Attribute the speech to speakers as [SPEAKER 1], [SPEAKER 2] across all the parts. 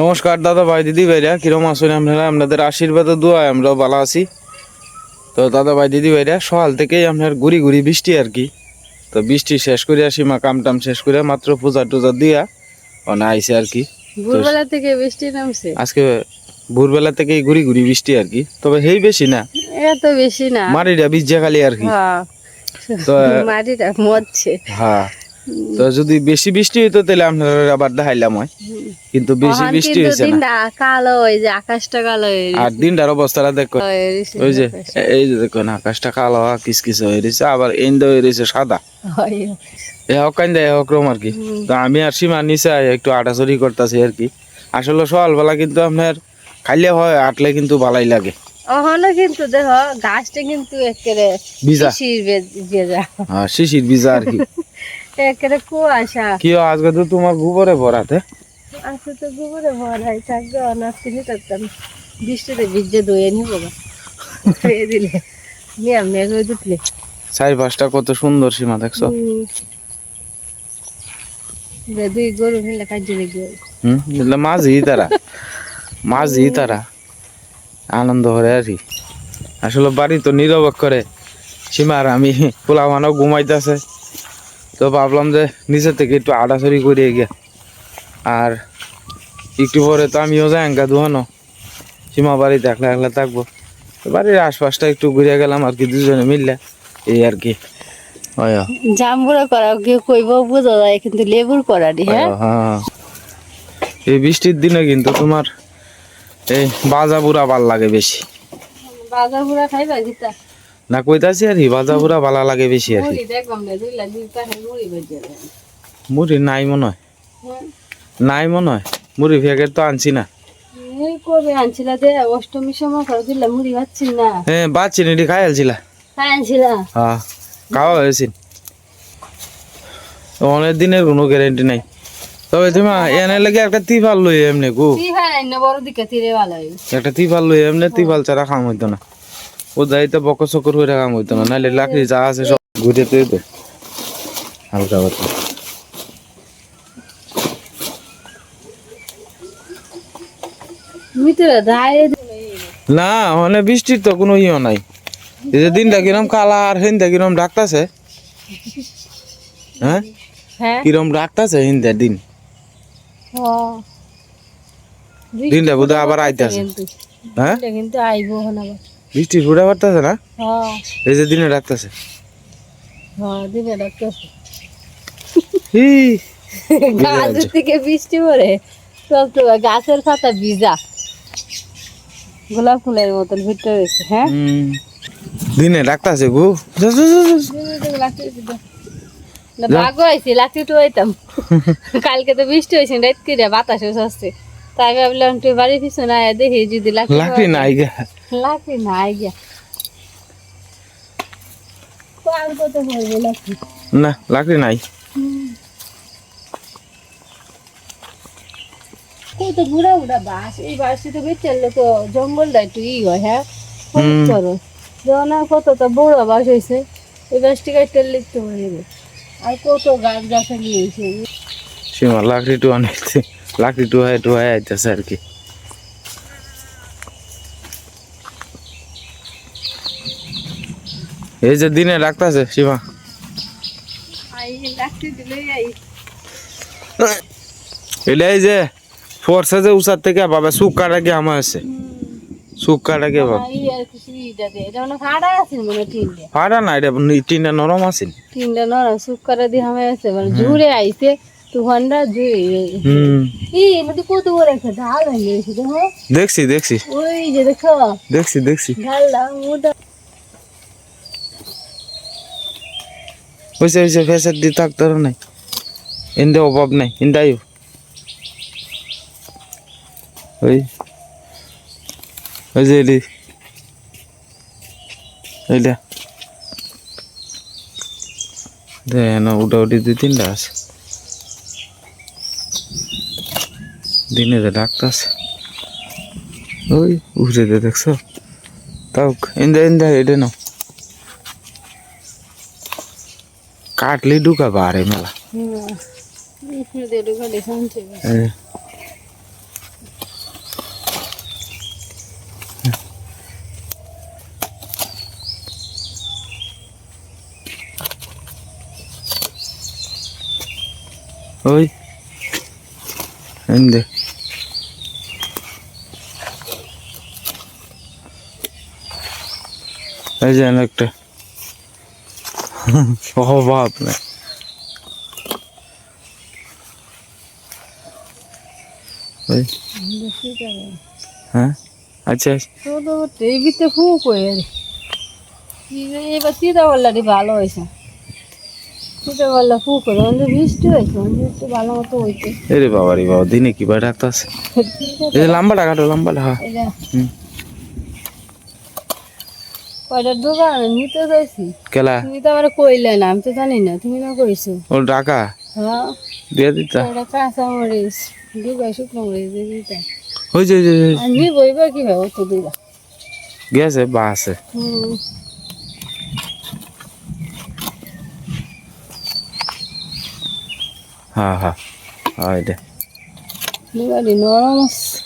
[SPEAKER 1] নমস্কার দাদা ভাই দিদি ভাইরা কিরম আছেন আপনারা? আপনাদের আশীর্বাদ ও দোয়ায় আমরাও ভালো আছি। তো দাদা ভাই দিদি ভাইরা সকাল থেকেই আপনার ঘুরি ঘুরি বৃষ্টি আর কি। তো বৃষ্টি শেষ করে আসি মা কাম টাম শেষ করে মাত্র পূজা টুজা দিয়া অনে আইসে আর কি।
[SPEAKER 2] ভোরবেলা থেকে বৃষ্টি নামছে।
[SPEAKER 1] আজকে ভোরবেলা থেকেই ঘুরি ঘুরি বৃষ্টি আর কি। তবে হেই বেশি না।
[SPEAKER 2] এত বেশি না।
[SPEAKER 1] মারিটা ভিজা খালি আর কি।
[SPEAKER 2] হ্যাঁ।
[SPEAKER 1] তো
[SPEAKER 2] মাটিটা মরছে।
[SPEAKER 1] হ্যাঁ। তো যদি বেশি বৃষ্টি হইতো তাহলে আপনারা আবার দেখাইলাম হয়। কিন্তু বেশি বৃষ্টি না।
[SPEAKER 2] কালো ওই যে আকাশটা কালো
[SPEAKER 1] আর দিনটার অবস্থাটা দেখো। ওই যে এই যে দেখুন আকাশটা কালো কিস কিস হয়ে রয়েছে আবার এন্ড হয়ে রয়েছে সাদা। হোক কান্দা এ হোক রকম আর কি। তো আমি আর সীমা নিচে একটু আটাচড়ি করতেছি আর কি। আসলে সকালবেলা কিন্তু আপনার খাইলে হয় আটলে কিন্তু ভালাই লাগে।
[SPEAKER 2] ওখানে কিন্তু দেখো গাছটা কিন্তু একেবারে
[SPEAKER 1] ভিজা।
[SPEAKER 2] শিশির
[SPEAKER 1] হ্যাঁ শিশির ভিজা আর কি।
[SPEAKER 2] কুয়াশা
[SPEAKER 1] কি আজকে তো তোমার গোবরে ভরাতে
[SPEAKER 2] আজকে তো গোবরে ভরাই থাকবে বৃষ্টিতে ভিজে দইয়ে নিব ধুয়ে দিলে। নিয়ে মেঘ হয়ে দুটলে
[SPEAKER 1] চারি পাঁচটা কত সুন্দর সীমা দেখছ।
[SPEAKER 2] দুই গরু মিলে কাজে লেগে
[SPEAKER 1] হুম তারা। মাঝই তারা। আনন্দ করে আর কি। আসলে বাড়ি তো নীরব করে। সীমার আমি পোলা মানব ঘুমাইতেছে। তো ভাবলাম যে নিচে থেকে একটু আড়াছড়ি করে গিয়া। আর একটু পরে তো আমিও যাই এঙ্কা দুহানো সীমা বাড়িতে একলা একলা থাকব। তো বাড়ির আশপাশটা একটু ঘুরে গেলাম আর কি দুজনে মিললে এই আর কি।
[SPEAKER 2] জাম্বুরা করা কেউ কইব বোঝা যায় কিন্তু লেবুর করা দি হ্যাঁ?
[SPEAKER 1] হ্যাঁ এই বৃষ্টির দিনে কিন্তু তোমার এই বাজা বুড়া ভালো লাগে বেশি।
[SPEAKER 2] বাজার বুড়া খাইবা গীতা?
[SPEAKER 1] না কইতাছি আর কি বাজা বুড়া ভালো লাগে বেশি আর
[SPEAKER 2] মুড়ি
[SPEAKER 1] নাই মনে হয়।
[SPEAKER 2] হ্যাঁ।
[SPEAKER 1] নাই মনে হয় মুড়ি প্যাকেট তো আনছি না।
[SPEAKER 2] কবে আনছিলা দে অষ্টমীর সময় দিলা মুড়ি খাচ্ছি না?
[SPEAKER 1] হ্যাঁ বাচ্চি খাই আলছিলা
[SPEAKER 2] খাই আনছিলা?
[SPEAKER 1] হ্যাঁ খাওয়া হয়েছিল অনেক দিনের কোনো গ্যারেন্টি নাই। তবে তুমি এনে লাগে একটা তিফাল লই এমনি গো।
[SPEAKER 2] তুই খাই বড় দিকে তীরে ভালো
[SPEAKER 1] একটা তিফাল লই এমনি তিফাল ছাড়া কাম হইতো না। ও যাইতে বক চকর হয়ে কাম হইতো না নাহলে লাকড়ি যা আছে সব ঘুরে তো হালকা কথা না মানে বৃষ্টির তো কোনো ইয়ে নাই। এই যে দিনটা কিরম কালা আর হিন্দা কিরম ডাকতাছে? হ্যাঁ?
[SPEAKER 2] হ্যাঁ।
[SPEAKER 1] কিরম ডাকতাছে হিন্দা দিন? দিনটা বোধহয় আবার আইতাছে। হ্যাঁ?
[SPEAKER 2] কিন্তু আইবো হন আবার।
[SPEAKER 1] বৃষ্টি ফুটে পারতাছে না?
[SPEAKER 2] হ্যাঁ।
[SPEAKER 1] এই যে দিনে ডাকতাছে।
[SPEAKER 2] হ্যাঁ দিনে ডাকতেছে।
[SPEAKER 1] হি।
[SPEAKER 2] গাছ থেকে বৃষ্টি পড়ে গাছের পাতা ভিজা। গোলাপ ফুলের মতন ভিতরে রয়েছে হ্যাঁ?
[SPEAKER 1] দিনে ডাকতাছে গো। যা, যা, যা, যা।
[SPEAKER 2] বাঘ হয়েছে লাঠি তো হইতাম কালকে তো বৃষ্টি হয়েছে রাত করে বাতাস আসছে তাই ভাবলাম তুই বাড়ি পিছনে আয় দেখি যদি লাঠি
[SPEAKER 1] নাই গা।
[SPEAKER 2] গিয়া আর কত পড়বে লাঠি
[SPEAKER 1] না লাকড়ি নাই।
[SPEAKER 2] কত বুড়া বুড়া বাস এই বাসটি তো বেচারলে তো জঙ্গলটা একটু ই হয় হ্যাঁ। করো যখন কত তো বড় বাস হয়েছে এই বাসটি কাটতে লিখতে পারবে আর কত গাছ গাছালি হয়েছে
[SPEAKER 1] সীমা লাকড়ি টু অনেক লাকড়ি টু হয় টু হয় আইতাছে আর কি। এই যে দিনে ডাকতাছে
[SPEAKER 2] আই
[SPEAKER 1] এটা এই যে ফোর্সে যে উষার থেকে বাবা সুখ কাটা কি আমার আছে? সুখ কাটা কি
[SPEAKER 2] মানে
[SPEAKER 1] ফাটা না এটা টিনটা নরম আছে
[SPEAKER 2] টিনটা নরম সুপ দিয়ে হামে আছে মানে জুড়ে আইছে দেখো।
[SPEAKER 1] দেখছি দেখছি। দেখছি দেখছি। হয়েছে হয়েছে ফেসার দিয়ে থাকতে হবে নাই ইন্দে অভাব নাই ইন্দাই ওই ওই যে এলি। এইটা। দে না উঠা উঠি দুই তিনটা আছে। দিনে যে ডাকতাছে ওই দে দেখছ। তাও ইন্দা ইন্দা এটা নাও।
[SPEAKER 2] काट ले दूगा
[SPEAKER 1] बारे में ला। ओय हंदे अजय नक्टा অভাব নাই ওই
[SPEAKER 2] বেশি করে
[SPEAKER 1] হ্যাঁ আচ্ছা
[SPEAKER 2] তো তো এই ভিতরে ফুক হয়ে কি যে এবার তিতা বললাটি ভালো হয়েছে তিতা বললা ফুক করে আমাদের বৃষ্টি হয়েছে আমাদের একটু ভালো মতো হয়েছে
[SPEAKER 1] এরে বাবা রে বাবা দিনে কি ভাই ডাক্তার আছে এই যে লম্বাটা কাটো লম্বাটা হ্যাঁ
[SPEAKER 2] এটা
[SPEAKER 1] হুম
[SPEAKER 2] কয়টা দোকান? নিতে যাইছি।
[SPEAKER 1] কেলা?
[SPEAKER 2] তুমি তো আমার কইলে না আমি তো জানি না তুমি না কইছো।
[SPEAKER 1] ও টাকা
[SPEAKER 2] হ্যাঁ।
[SPEAKER 1] দিয়ে দিতা।
[SPEAKER 2] কয়টা কাঁচা মরিচ? দুগাই শুকনো মরিচ দিয়ে দিতে।
[SPEAKER 1] ওই যে ওই যে, ওই যে,
[SPEAKER 2] আর নি বইবা দিবা
[SPEAKER 1] গেছে বা আছে। হ্যাঁ হ্যাঁ হ্যাঁ
[SPEAKER 2] দুগাড়ি নরম আছে।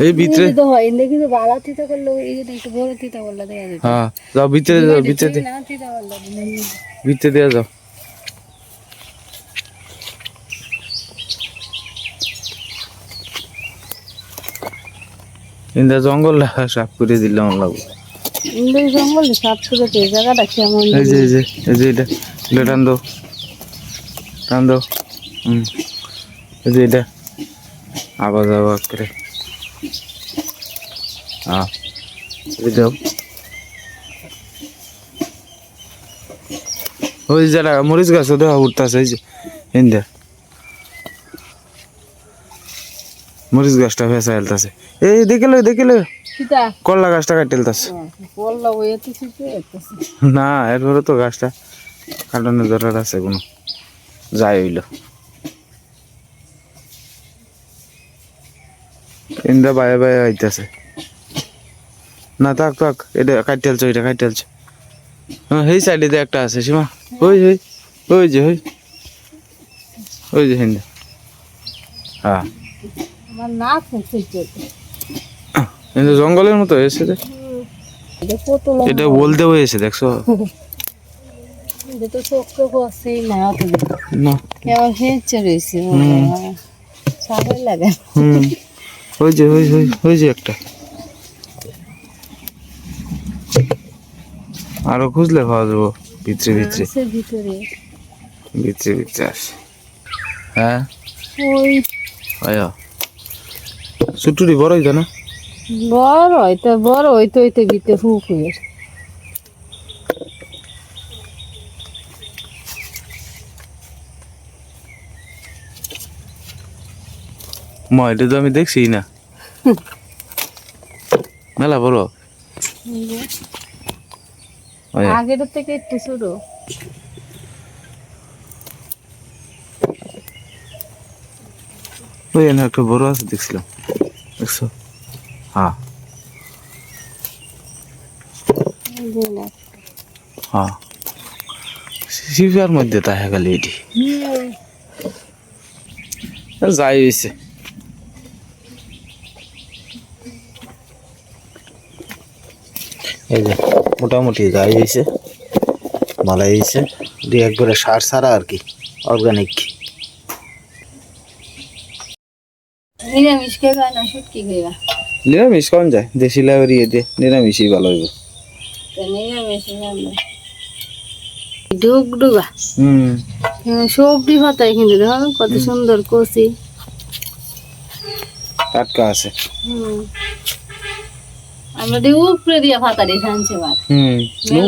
[SPEAKER 1] এই ভিতরে
[SPEAKER 2] তো হয় এনে কিন্তু বালা তিতা করলে এই যে একটু বড় তিতা করলে দেখা যেত
[SPEAKER 1] হ্যাঁ যাও ভিতরে যাও ভিতরে ভিতরে দিয়ে যাও। ইন্দা জঙ্গল সাফ করে দিলাম লাগবে
[SPEAKER 2] ইন্দু জঙ্গল সাপ করে জায়গাটা কেমন
[SPEAKER 1] এই যে এই যে এই যে এটা এটা টান দাও। টান দাও। হুম। এই যে এটা। আবার আবার করে। হ্যাঁ এই দাও ওই যারা মরিচ গাছ দেওয়া উঠতেছে এই যে ইন্দা মরিচ গাছটা ভেসা হেলতেছে এই দেখিলে দেখিলে
[SPEAKER 2] কিতা
[SPEAKER 1] করলা গাছটা কাটে হেলতেছে
[SPEAKER 2] এতছে
[SPEAKER 1] না এরপরে তো গাছটা কাটানোর দরকার আছে কোনো। যাই হইল। ইন্দা বায়ে বায়ে আইতেছে। না থাক থাক এটা কাটিয়ালছো এটা কাটিয়ালছো হ্যাঁ এই সাইডে দিয়ে একটা আছে সীমা। ওই ওই ওই যে ওই। ওই যে হিন্দা। হ্যাঁ। কিন্তু জঙ্গলের মতো হয়েছে রে।
[SPEAKER 2] এটা
[SPEAKER 1] এটা বলতে হয়েছে দেখছ?
[SPEAKER 2] না।
[SPEAKER 1] ওই যে ওই ওই ওই যে একটা। আরও খুঁজলে পাওয়া যাব। ভিতরে ভিতরে।
[SPEAKER 2] সে ভিতরে।
[SPEAKER 1] ভিতরে ভিতরে আসে। হ্যাঁ?
[SPEAKER 2] ওই
[SPEAKER 1] আয়া। ছুটুরি বড় হইতো না?
[SPEAKER 2] বড় হইতে বড় হইতে হইতে ভিতরে ফুক হয়ে
[SPEAKER 1] মা এটা তো আমি দেখছি না। মেলা বড়। আয়া
[SPEAKER 2] আগের থেকে একটু ছোট
[SPEAKER 1] ওই এনে একটা বড় আছে দেখছিলাম। দেখছ? হ্যাঁ। হ্যাঁ। শিবিয়ার মধ্যে তাহে গেলে এটি। যাই হয়েছে
[SPEAKER 3] এই যে মোটামুটি গাই হয়েছে ভালোই হয়েছে। দুই একবারে সার ছাড়া আর কি অর্গানিক
[SPEAKER 2] নিরামিষ খেবা না শুটকি খেবা
[SPEAKER 1] নিরামিষ কম যায়? দেশি লাউরি দিয়ে নিরামিষই ভালো হইব।
[SPEAKER 2] নিরামিষ ডুগ ডুগা
[SPEAKER 1] হুম।
[SPEAKER 2] হ্যাঁ, সবজি পাতায় কিন্তু দেখো কত সুন্দর কষি
[SPEAKER 1] টাটকা আছে।
[SPEAKER 2] হুম। আমরা দিয়ে উপরে দিয়ে পাতা দিয়ে খানছে বার
[SPEAKER 1] হুম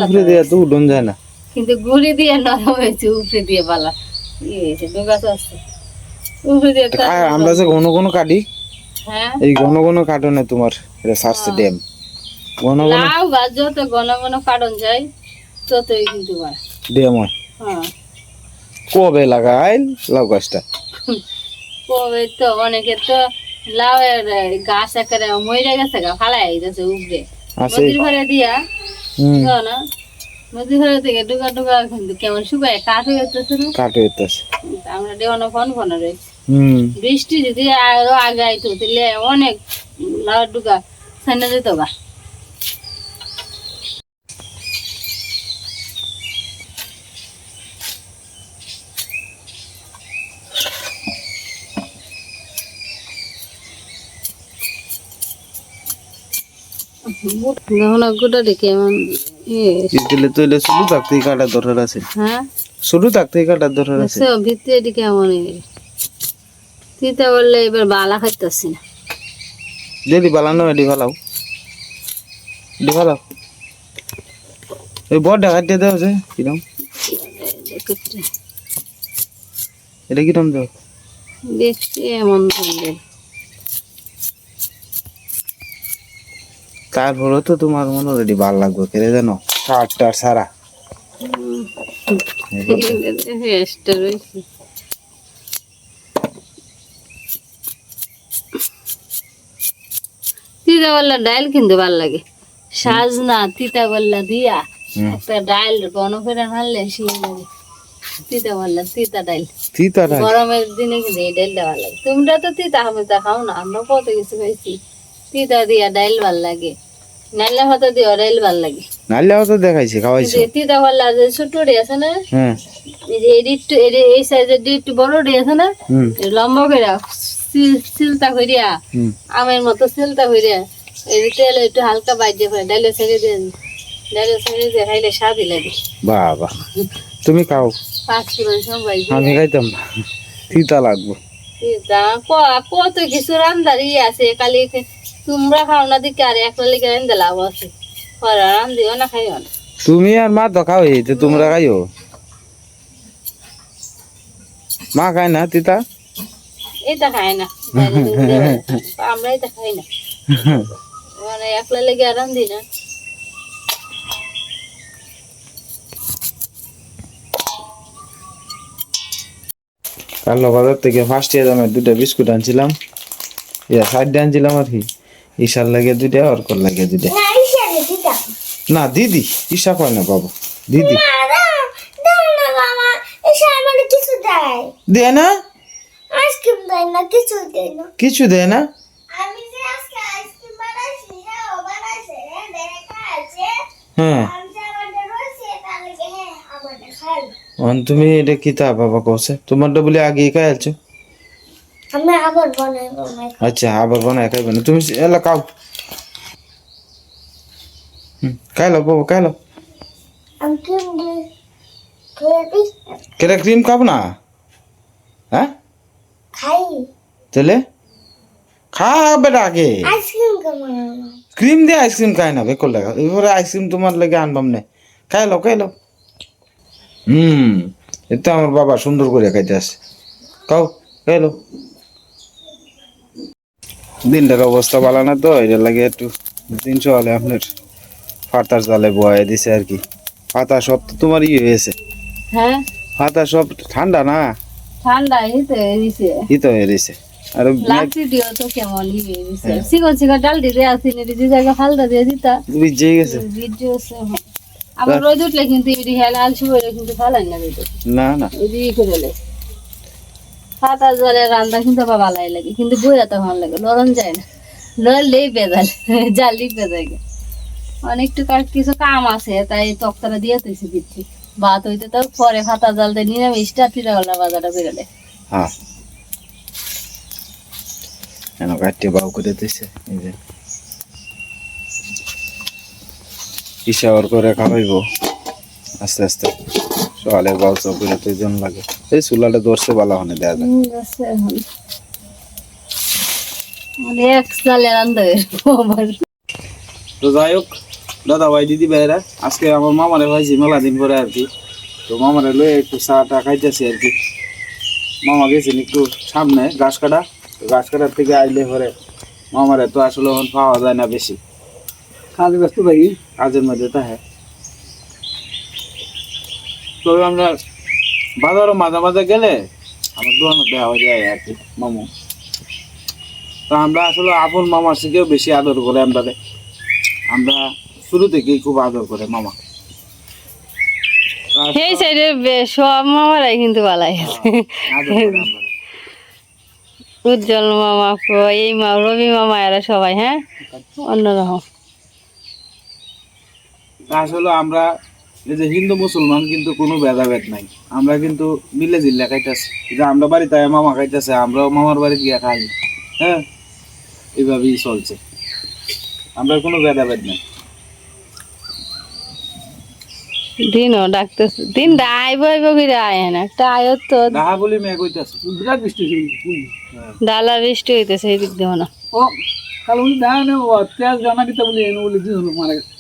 [SPEAKER 1] উপরে দেওয়া তো যায় না।
[SPEAKER 2] কিন্তু গুড়ি দিয়ে নরম হয়েছে উপরে দিয়ে বালা। ইয়ে হয়েছে ডুগাছ আছে। উপরে দিয়ে
[SPEAKER 1] আমরা যে ঘন ঘন কাটি
[SPEAKER 2] হ্যাঁ।
[SPEAKER 1] এই ঘন ঘন কাটনে তোমার এটা সারছে ড্যাম। ঘন ঘন
[SPEAKER 2] লাউ গাছ যত ঘন ঘন কাটন যায় ততই কিন্তু
[SPEAKER 1] ড্যাম হয়।
[SPEAKER 2] হ্যাঁ।
[SPEAKER 1] কবে লাগাই লাউ গাছটা?
[SPEAKER 2] কবে তো অনেকে তো লাউয়ের গাছ একেবারে মরে গেছে গা ফালাই গেছে উপরে।
[SPEAKER 1] আছে
[SPEAKER 2] নদীর ঘরে দিয়া না। নদীর ঘরে থেকে ডুগা ডুগা কিন্তু কেমন শুকায় কাঠ হয়ে যেতেছে না?
[SPEAKER 1] কাট হইতেছে
[SPEAKER 2] আমরা দেওয়ানো ফোন ফোন রয়েছে বৃষ্টি যদি আরও আগে আইতো তাহলে অনেক লাউ ডুগা সেনে যেত গা। দেখুন গোটাটি কেমন ইয়ে
[SPEAKER 1] দিলে তো এলে শুরু থাকতেই কাটার দরকার আছে।
[SPEAKER 2] হ্যাঁ?
[SPEAKER 1] শুরু থাকতেই কাটার দরকার আছে।
[SPEAKER 2] দেখছ ভিতরে এটি কেমন ইয়ে তিতা বললে এবার বালা খাইতেছি না।
[SPEAKER 1] যদি বালানো এডি ভালাও এডি ভালাও এই বড় ডাকাতে দেওয়া আছে কিরম? এটা কিরম দেওয়া
[SPEAKER 2] দেখতে এমন ধরনের।
[SPEAKER 1] তারপরে তো তোমার মনে রেডি ভালো লাগবে কেড়ে জানো? শার্টটার সারা।
[SPEAKER 2] তিতা বললা ডাইল কিন্তু ভালো লাগে। সাজনা তিতা বললা দিয়া একটা ডাইল করে আনলে শিয়ে যাবে তিতা বললা তিতা ডাইল?
[SPEAKER 1] তিতারা
[SPEAKER 2] গরমের দিনে কিন্তু এই ডাইলটা ভালো লাগে। তোমরা তো তিতা হামিতা খাও না আমরা কত কিছু খাইছি। তিতা দিয়া ডাইল ভালো লাগে নাইলে ভাত দিয়া ডাইল ভালো লাগে
[SPEAKER 1] দেখাইছি খাওয়াইছি
[SPEAKER 2] তিতা ছোট আছে না
[SPEAKER 1] হ্যাঁ
[SPEAKER 2] এই যে এডি এই সাইজের ডি বড় ডি আছে না
[SPEAKER 1] হুম
[SPEAKER 2] এই লম্বা করে সিলতা করিয়া
[SPEAKER 1] হুম
[SPEAKER 2] আমের মতো সিলতা করিয়া এই তেল একটু হালকা বাইজে করে ডাইলে ছেড়ে দিয়ে ডাইলে ছেড়ে দিয়ে খাইলে স্বাদই লাগে
[SPEAKER 1] বাবা তুমি খাও
[SPEAKER 2] পাঁচ কিলো সবাই
[SPEAKER 1] আমি খাইতাম না তিতা লাগবে
[SPEAKER 2] কত কিছু রান্দারি আছে কালি তোমরা খাও না দিকে আর একটা লিখে রান্ধে লাভ আছে? করা রান্দিও না খাইও না।
[SPEAKER 1] তুমি আর মা তো খাও এই তো তোমরা খাইও। মা খায় না তিতা?
[SPEAKER 2] এটা খায় না। আমরা এটা খাই না। মানে একলা লেগে আর রান্ধি না।
[SPEAKER 1] কাল বাজার থেকে ফার্স্ট ইয়ার দামের দুটা বিস্কুট আনছিলাম। ইয়া সাইড আনছিলাম আর কি। ঈশার লাগে দুইটা অর্কর লাগে দুইটা। না দিদি ঈশা কয় না বাবা? দিদি।
[SPEAKER 4] কিছু দেয়। না?
[SPEAKER 1] কিছু দেয় না।
[SPEAKER 4] হ্যাঁ হ্যাঁ আছে।
[SPEAKER 1] হ্যাঁ।
[SPEAKER 4] হ্যাঁ
[SPEAKER 1] তুমি এটা কি তা বাবা কছে তোমারটা বলে আগে খাই আলছো
[SPEAKER 4] আমি আবার বানাই বানাই।
[SPEAKER 1] আচ্ছা আবার বানায় খাইবে না। তুমি এলা খাও। হুম খাইলো বাবা
[SPEAKER 4] ক্রিম দিয়ে
[SPEAKER 1] কেটা ক্রিম খাব না? হ্যাঁ?
[SPEAKER 4] খাই।
[SPEAKER 1] তাহলে? খাবে আগে।
[SPEAKER 4] আইসক্রিম
[SPEAKER 1] ক্রিম দিয়ে আইসক্রিম খায় না বেকর লাগা এবারে আইসক্রিম তোমার লাগে আনবাম নে। খাইলো খাইলো। হুম এটা আমার বাবা সুন্দর করে খাইতে আসে। খাও খাইলো। দিনটার অবস্থা ভালো না তো এটার লাগে একটু দিন চলে আপনার। ফাটার জালে বয়ে দিছে আর কি। পাতা সব তো তোমার ইয়ে হয়েছে।
[SPEAKER 2] হ্যাঁ।
[SPEAKER 1] পাতা সব ঠান্ডা না?
[SPEAKER 2] ঠান্ডা হিতে দিছে
[SPEAKER 1] ই তো আর
[SPEAKER 2] তো কেমন সিগন সিগন ডাল দিতে আসি নি যে জায়গা ফালদা দিয়ে দিতা।
[SPEAKER 1] ভিজে গেছে।
[SPEAKER 2] ভিডিও আছে আবার রোদ উঠলে কিন্তু এটি হেলা আলসি হইলে কিন্তু ফালাই না
[SPEAKER 1] না না।
[SPEAKER 2] করে পাতা জলে রান্না কিন্তু আবার ভালাই লাগে, কিন্তু বইয়া তখন লাগে, নরম যায় না। নড়লেই বেজাল জালি বেজায় অনেকটু কার কিছু কাম আছে, তাই তক্তাটা দিয়ে তুইছি দিচ্ছি ভাত হইতে তো পরে ফাতা জাল দিয়ে নিরামিষটা তিরাগলা বাজারটা বেরোলে
[SPEAKER 1] হ্যাঁ। কাটতে বাউ করে দিছে, এই যে। ইশাওয়ার করে খাওয়াইব, আস্তে আস্তে। সকালে বাউ চপ করে তো জন লাগে। এই চুলাটা ধরছে বালা হনে দেয়া যায়।
[SPEAKER 2] মানে
[SPEAKER 1] তো যাই হোক দাদা ভাই দিদি ভাইরা আজকে আমার মামারে ভাইছি মেলা দিন পরে আর কি। তো মামারে লয়ে একটু চা টা খাইতেছি আর কি। মামা গেছেন একটু সামনে ঘাস কাটা। তো ঘাস কাটার থেকে আইলে পরে মামারে তো আসলে এখন পাওয়া যায় না বেশি। কাজ ব্যস্ত ভাই কাজের মধ্যে তাহে তবে আমরা বাজারও মাঝে মাঝে গেলে আমার দোকানে দেওয়া হয়ে যায় আর কি মামু। তো আমরা আসলে আপন মামার থেকেও বেশি আদর করে আমরা আমরা শুরু থেকেই খুব আদর করে মামা।
[SPEAKER 2] সেই সাইডে সব মামারাই কিন্তু
[SPEAKER 1] করে আমরা।
[SPEAKER 2] উজ্জ্বল মামা এই মা রবি মামা এরা সবাই হ্যাঁ? অন্যরকম।
[SPEAKER 1] আসলে আমরা এই যে হিন্দু মুসলমান কিন্তু কোনো ভেদাভেদ নাই। আমরা কিন্তু মিলে জিল্লা খাইতেছি। যে আমরা বাড়িতে আয়া মামা খাইতেছে আমরাও মামার বাড়িতে গিয়ে খাই। হ্যাঁ? এইভাবেই চলছে।
[SPEAKER 3] আমরা কোনো ভেদাভেদ নাই।
[SPEAKER 2] দিনও ডাকতেছে। দিন আইব আইব করে আয় না একটা আয়ত তো
[SPEAKER 3] ডাহা বলি মেয়ে কইতাছে।
[SPEAKER 5] বিরাট বৃষ্টি হয়েছে
[SPEAKER 2] ডালা বৃষ্টি হইতেছে এই দিক দিয়ে না।
[SPEAKER 5] ও কাল উনি দেয় না তেজ জানা দিতে বলি এনে বলি দিন হলো মারা গেছে।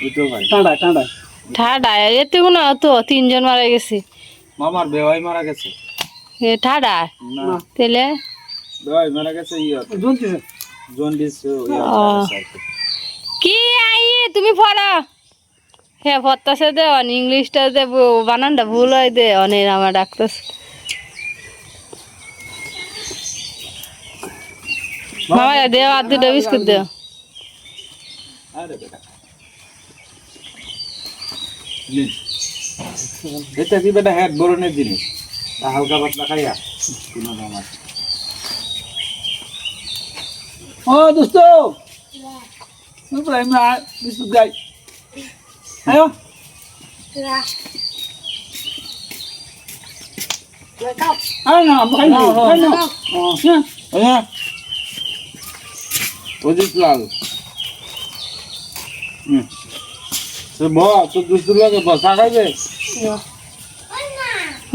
[SPEAKER 3] বুঝতেও পারি
[SPEAKER 5] টাঁড়া টাঁড়া।
[SPEAKER 2] ঠাডা এতে কোনো তো তিনজন মারা গেছে।
[SPEAKER 3] মামার বেওয়াই মারা গেছে।
[SPEAKER 2] এ ঠাডা?
[SPEAKER 3] না।
[SPEAKER 2] তেলে?
[SPEAKER 3] বেওয়াই মারা গেছে ইয়া। জন্ডিস। আর কি।
[SPEAKER 2] আই তুমি পড়া। হ্যাঁ পড়তাছে দে অন ইংলিশটা দে বানানটা ভুল হয় দে অনেক আমার ডাকতেছে। মামা দে আর দুটো বিস্কুট দে।
[SPEAKER 3] আরে বেটা। এটা কি বেটা হ্যাট বরণের জিনিস? তা হালকা পাতলা খাইয়া। কোনো দাম আছে।
[SPEAKER 5] ও দোস্ত! ইব্রাহিম না বিস্কুট গাই আয়ো আয় না খাই না খাই না। ও হ্যাঁ।
[SPEAKER 3] ওয়া অজিত লাল। হুম।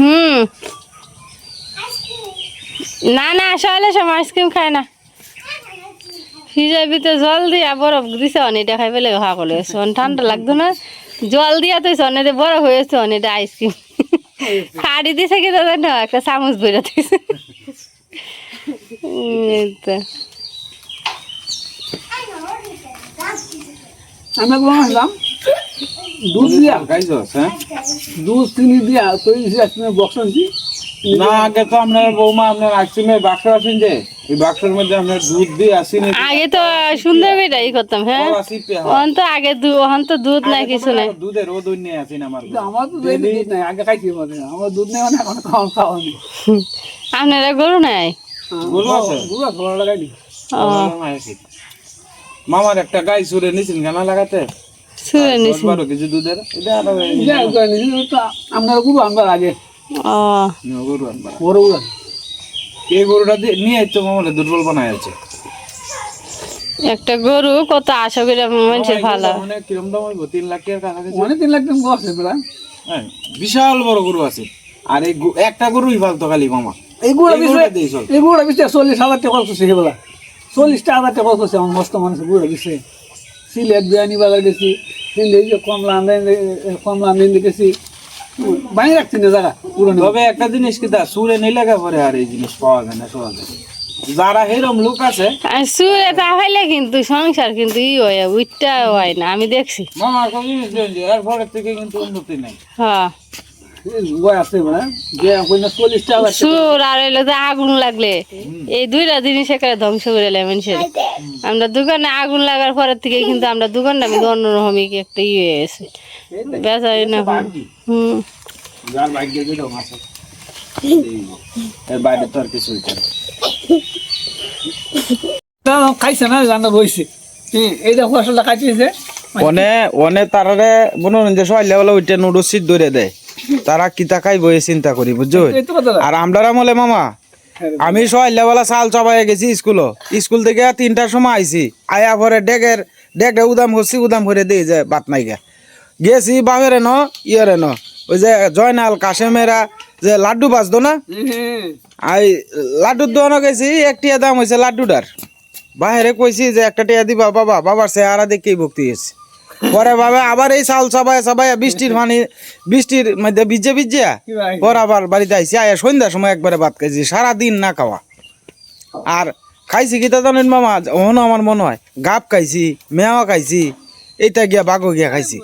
[SPEAKER 2] হুম। না না আসলে সব আইসক্রিম খায় না। ফ্রিজের ভিতরে জল দিয়া বরফ দিছে অনেকটা খাই পেলে হা করে অন ঠান্ডা লাগতো না। জল দিয়া তো অনেক বরফ হয়েছে অনেকটা আইসক্রিম। খাড়ি দিছে কি দাদা না একটা চামচ বইরা দিছে।
[SPEAKER 5] আমরা দুধ দিয়া।
[SPEAKER 3] হ্যাঁ?
[SPEAKER 5] দুধ চিনি দিয়া বক্স
[SPEAKER 3] না আগে তো আপনার বৌমা আপনার বাক্স আছেন যে এই বাক্সের মধ্যে আপনার দুধ দিয়ে
[SPEAKER 2] আগে তো সুন্দর করতাম হ্যাঁ?
[SPEAKER 3] আসি
[SPEAKER 2] তো আগে দু- অহন তো দুধ নাই কিছু নাই।
[SPEAKER 3] দুধের ও দুধ নিয়ে আসিন আমার
[SPEAKER 5] কিন্তু আমার তো দুধ নাই আগে খাইছি মানে আমার দুধ নেই মানে এখন খাওয়া খাওয়া নেই
[SPEAKER 2] আপনারা গরু নাই?
[SPEAKER 3] গরু আছে?
[SPEAKER 5] গরু আছে ভালো
[SPEAKER 3] মামার একটা গাই সুরে নিছেন গানা লাগাতে
[SPEAKER 2] সুরে নিছি।
[SPEAKER 3] বারো কেজি দুধের? এটা আরও
[SPEAKER 5] যা করে নিজে তো আপনার গরু আনবার আগে।
[SPEAKER 3] গরু আনবা
[SPEAKER 5] বড় গরু
[SPEAKER 3] এই গরুটা নিয়ে তো মামার দুর্বল বানায় আছে।
[SPEAKER 2] একটা গরু কত আশা করে মানুষের ভালো।
[SPEAKER 3] মানে কিরম দাম হইব? তিন লাখ টাকার কাছাকাছি?
[SPEAKER 5] অনেক তিন লাখ টাকা আছে প্রায়।
[SPEAKER 3] হ্যাঁ, বিশাল বড় গরু আছে। আর এই একটা গরুই ফালতো খালি মামা।
[SPEAKER 5] এই বিশ চল্লিশ হাজার টাকা খরচ করছে সেবেলা চল্লিশটা হাজার টাকা খরচ আমার মস্ত মানুষ গরুটা দিচ্ছে সিলেট বিরিয়ানি বাজার গেছি কিন্তু এই যে কমলা কমলা আন্দান গেছি বাইরে রাখছি না জায়গা পুরনো
[SPEAKER 3] তবে একটা জিনিস কি তা সুরে নিলে পরে আর এই জিনিস পাওয়া যায় না সহজে যারা হেরম লোক আছে
[SPEAKER 2] আর সুরে তা হইলে কিন্তু সংসার কিন্তু ই হয় উইটটা হয় না আমি দেখছি
[SPEAKER 3] মামা জিনিস এর পরের থেকে কিন্তু উন্নতি নাই
[SPEAKER 2] হ্যাঁ
[SPEAKER 5] মানে
[SPEAKER 2] সুর আর হইল যে আগুন লাগলে এই দুইটা জিনিস একেবারে ধ্বংস করে এলে মানুষের আমরা দোকানে আগুন লাগার পরের থেকে কিন্তু আমরা দোকানটা আমি অন্যরকমই কি একটা ইয়ে বেচা না হুম।
[SPEAKER 3] আছে এর বাইরে তো আর কিছু না।
[SPEAKER 5] না, খাইছে না রান্না রয়েছে এই দেখো আসলে খাইছে
[SPEAKER 1] অনে অনে তারারে যে সবাই লেভেলে উঠে নুডলস সিট ধরে দেয়। তারা কিতা খাই বয়ে চিন্তা করি বুঝছ? আর আমরা আমলে মামা আমি সবাই লেভেলা চাল চাবাই গেছি স্কুল স্কুল থেকে তিনটার সময় আইছি। আয়া পরে ডেকের ডেকে উদাম করছি উদাম করে দিয়ে যে বাত নাই গে গেছি বাপেরে ন ইয়েরে ন। ওই যে জয়নাল কাশেমেরা যে লাড্ডু বাজতো না?
[SPEAKER 5] হ্যাঁ
[SPEAKER 1] আই লাড্ডুর দোকানে গেছি একটিয়া দাম হয়েছে লাড্ডুটার। বাহিরে কইছি যে একটা টিয়া দিবা বাবা বাবার চেহারা দেখেই ভক্তি গেছে পরে বাবা আবার এই চাল চাবাই চাবাই বৃষ্টির পানি বৃষ্টির মধ্যে ভিজে ভিজে পর আবার বাড়িতে আইসি আয়া সন্ধ্যার সময় একবারে ভাত খাইছি সারাদিন না খাওয়া। আর খাইছি কি তা জানেন মামা? ওহনো আমার মনে হয় গাপ খাইছি মেওয়া খাইছি এইটা গিয়া বাগো গিয়া খাইছি।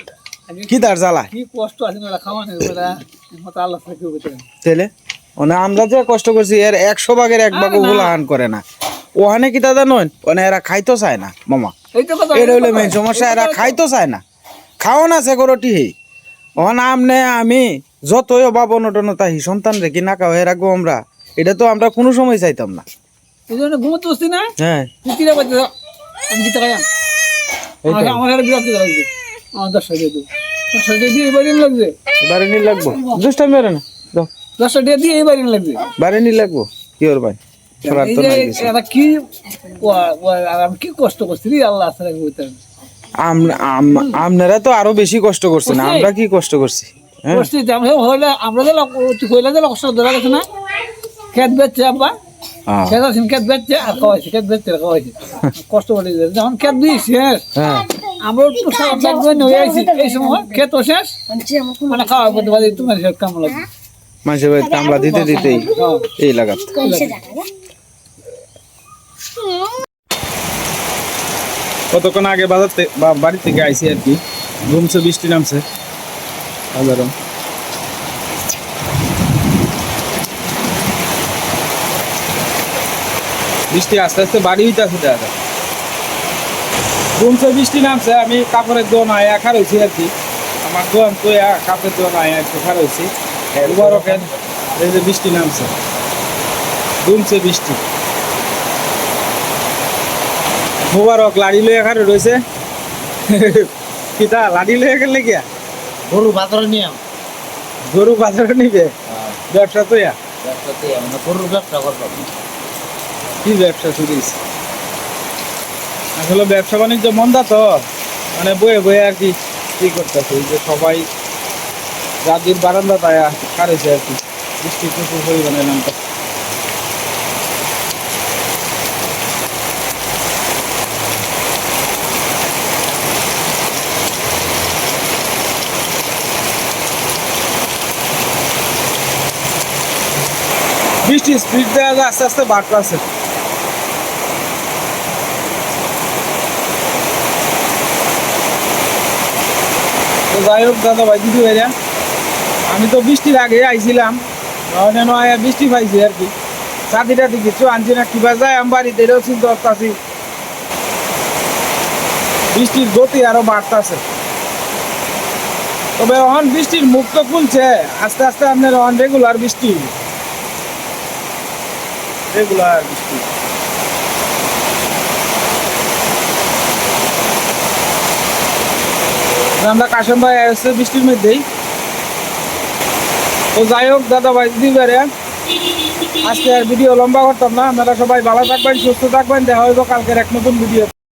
[SPEAKER 1] কি তার জ্বালা? তেলে মানে আমরা যে কষ্ট করছি এর একশো ভাগের এক ভাগ গুলাহান করে না। ওখানে কি দাদা নয় মানে এরা খাইতো চায় না মামা। এটা হইলে মেন সমস্যা এরা খাইতো চায় না। খাও না সে করোটি হে ওখানে আমনে আমি যতই অভাব সন্তান না খাও এ রাখব আমরা। এটা তো আমরা কোনো সময় চাইতাম না।
[SPEAKER 5] এই জন্য ঘুমোতে বসছি না?
[SPEAKER 1] হ্যাঁ।
[SPEAKER 5] আমার লাগছে। আমার দশটা দিয়ে এবারে লাগছে
[SPEAKER 1] বারে নি লাগবো। দুষ্টা মেরে না। দাও।
[SPEAKER 5] দশটা দিয়ে দিয়ে এবারে লাগছে
[SPEAKER 1] বারে নি লাগবো। কি ওর ভাই?
[SPEAKER 5] কি কি কষ্ট করছি? আল্লাহ
[SPEAKER 4] আপনারা তো আরও বেশি কষ্ট করছেন আমরা কি? কষ্ট করছি? হ্যাঁ?
[SPEAKER 5] করছি যে আমরা হইলে আমরা যে হইলে যে কষ্ট ধরা গেছে না? খেত বেচছে আব্বা।
[SPEAKER 4] হ্যাঁ।
[SPEAKER 5] খেত আছেন খেত বেচছে আর খাওয়াইছে খেত বেচছে খাওয়াইছে। কষ্ট করে যখন খেত দিই শেষ।
[SPEAKER 4] হ্যাঁ।
[SPEAKER 5] আমরা একটু এই সময় খেত শেষ। মানে খাওয়া করতে পারি তোমার সব
[SPEAKER 4] মানুষের কামলা দিতে দিতেই এই লাগাত।
[SPEAKER 1] কতক্ষণ আগে বাজার থেকে বা- বাড়ি থেকে আইসি আর কি। ঘুমছে বৃষ্টি নামছে। বৃষ্টি আস্তে আস্তে বাড়ি হইতেছে দাদা ঘুমছে বৃষ্টি নামছে আমি কাপড়ের দোন আয়া খার হয়েছি আর কি। আমার দোয়ান তো কাপড়ের দোন আয়া একটু খার হয়েছি এবার ওকে এই যে বৃষ্টি নামছে। ঘুমছে বৃষ্টি। মুবারক লাড়ি লইয়া খারে রয়েছে কিতা লাড়ি লইয়া গেলে গিয়া
[SPEAKER 3] গরু বাজারে নিয়ে।
[SPEAKER 1] গরু বাজারে নিবে? ব্যবসা তো ইয়া?
[SPEAKER 3] গরুর ব্যবসা করব
[SPEAKER 1] কি ব্যবসা শুরু আসলে ব্যবসা বাণিজ্য মন্দা তো। মানে বয়ে বয়ে আর কি কি করতেছে? যে সবাই রাজির বারান্দা আর কি। বৃষ্টি প্রচুর পরিমাণে নামটা বৃষ্টির স্পিড যায়, আস্তে আস্তে বাড়তেছে। তো যাই হোক দাদা ভাই, দিদি ভাইরা, আমি তো বৃষ্টির আগে আইছিলাম বৃষ্টি পাইছি আর কি। চাঁদিটা দিকে কিছু আনছি না, কিবা যায় আমি বাড়িতে, এটাও চিন্তা করতেছি বৃষ্টির গতি আরও বাড়তেছে। তবে অন বৃষ্টির মুখ তো খুলছে, আস্তে আস্তে আপনার অন রেগুলার বৃষ্টি। রেগুলার বৃষ্টি আমরা কাশম ভাই বৃষ্টির মধ্যেই। তো যাই হোক, দাদা ভাই বেড়ে আজকে আর ভিডিও লম্বা করতাম না। আপনারা সবাই ভালো থাকবেন, সুস্থ থাকবেন। দেখা হইব কালকের এক নতুন ভিডিও